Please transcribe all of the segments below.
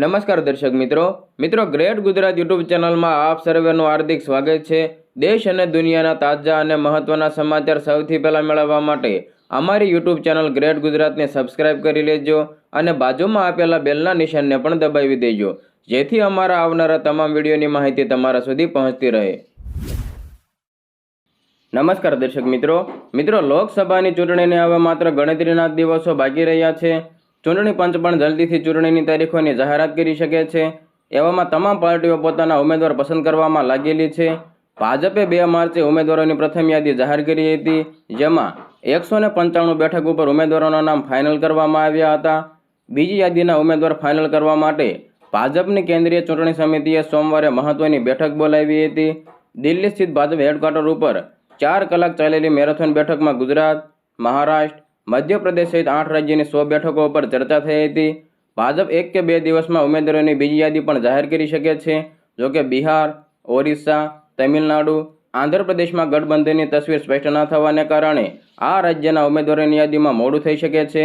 નમસ્કાર દર્શક મિત્રો. મિત્રો, ગ્રેટ ગુજરાત યુટ્યુબ ચેનલમાં આપ સર્વેનું હાર્દિક સ્વાગત છે. દેશ અને દુનિયાના તાજા અને મહત્ત્વના સમાચાર સૌથી પહેલાં મેળવવા માટે અમારી યુટ્યુબ ચેનલ ગ્રેટ ગુજરાતને સબસ્ક્રાઇબ કરી લેજો અને બાજુમાં આપેલા બેલના નિશાનને પણ દબાવી દેજો. જેથી અમારા આવનારા તમામ વિડીયોની માહિતી તમારા સુધી પહોંચતી રહે. નમસ્કાર દર્શક મિત્રો. મિત્રો, લોકસભાની ચૂંટણીને હવે માત્ર ગણતરીના દિવસો બાકી રહ્યા છે. ચૂંટણી પંચ પણ જલ્દીથી ચૂંટણીની તારીખોની જાહેરાત કરી શકે છે. એવામાં તમામ પાર્ટીઓ પોતાના ઉમેદવાર પસંદ કરવામાં લાગેલી છે. ભાજપે બે માર્ચે ઉમેદવારોની પ્રથમ યાદી જાહેર કરી હતી, જેમાં એકસો ને પંચાણું બેઠક ઉપર ઉમેદવારોના નામ ફાઇનલ કરવામાં આવ્યા હતા. બીજી યાદીના ઉમેદવાર ફાઇનલ કરવા માટે ભાજપની કેન્દ્રીય ચૂંટણી સમિતિએ સોમવારે મહત્વની બેઠક બોલાવી હતી. દિલ્હી સ્થિત ભાજપ હેડક્વાર્ટર ઉપર ચાર કલાક ચાલેલી મેરેથોન બેઠકમાં ગુજરાત, મહારાષ્ટ્ર મધ્યપ્રદેશ સહિત આઠ રાજ્યની સો બેઠકો પર ચર્ચા થઈ હતી. ભાજપ એક કે બે દિવસમાં ઉમેદવારોની બીજી યાદી પણ જાહેર કરી શકે છે. જોકે બિહાર, ઓરિસ્સા, તમિલનાડુ, આંધ્રપ્રદેશમાં ગઠબંધનની તસવીર સ્પષ્ટ ન થવાને કારણે આ રાજ્યના ઉમેદવારોની યાદીમાં મોડું થઈ શકે છે.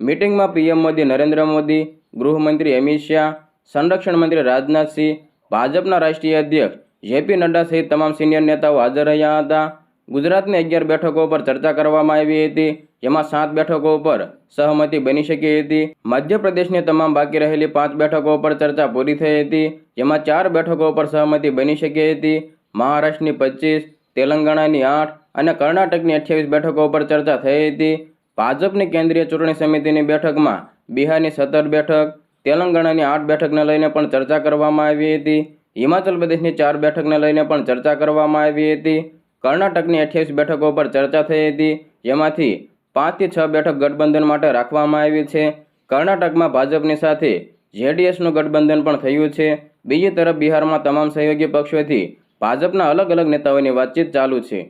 મીટિંગમાં પીએમ મોદી, નરેન્દ્ર મોદી, ગૃહમંત્રી અમિત શાહ, સંરક્ષણ મંત્રી રાજનાથસિંહ, ભાજપના રાષ્ટ્રીય અધ્યક્ષ જેપી નડ્ડા સહિત તમામ સિનિયર નેતાઓ હાજર રહ્યા હતા. ગુજરાતની અગિયાર બેઠકો પર ચર્ચા કરવામાં આવી હતી, જેમાં સાત બેઠકો ઉપર સહમતિ બની શકી હતી. મધ્યપ્રદેશની તમામ બાકી રહેલી પાંચ બેઠકો પર ચર્ચા પૂરી થઈ હતી, જેમાં ચાર બેઠકો પર સહમતિ બની શકી હતી. મહારાષ્ટ્રની પચીસ, તેલંગાણાની આઠ અને કર્ણાટકની અઠ્યાવીસ બેઠકો પર ચર્ચા થઈ હતી. ભાજપની કેન્દ્રીય ચૂંટણી સમિતિની બેઠકમાં બિહારની સત્તર બેઠક, તેલંગાણાની આઠ બેઠકને લઈને પણ ચર્ચા કરવામાં આવી હતી. હિમાચલ પ્રદેશની ચાર બેઠકને લઈને પણ ચર્ચા કરવામાં આવી હતી. કર્ણાટકની અઠ્યાવીસ બેઠકો પર ચર્ચા થઈ હતી. જેમાંથી પાંચથી છ બેઠક ગઠબંધન માટે રાખવામાં આવી છે. કર્ણાટકમાં ભાજપની સાથે જેડીએસનું ગઠબંધન પણ થયું છે. બીજી તરફ બિહારમાં તમામ સહયોગી પક્ષોથી ભાજપના અલગ અલગ નેતાઓની વાતચીત ચાલુ છે.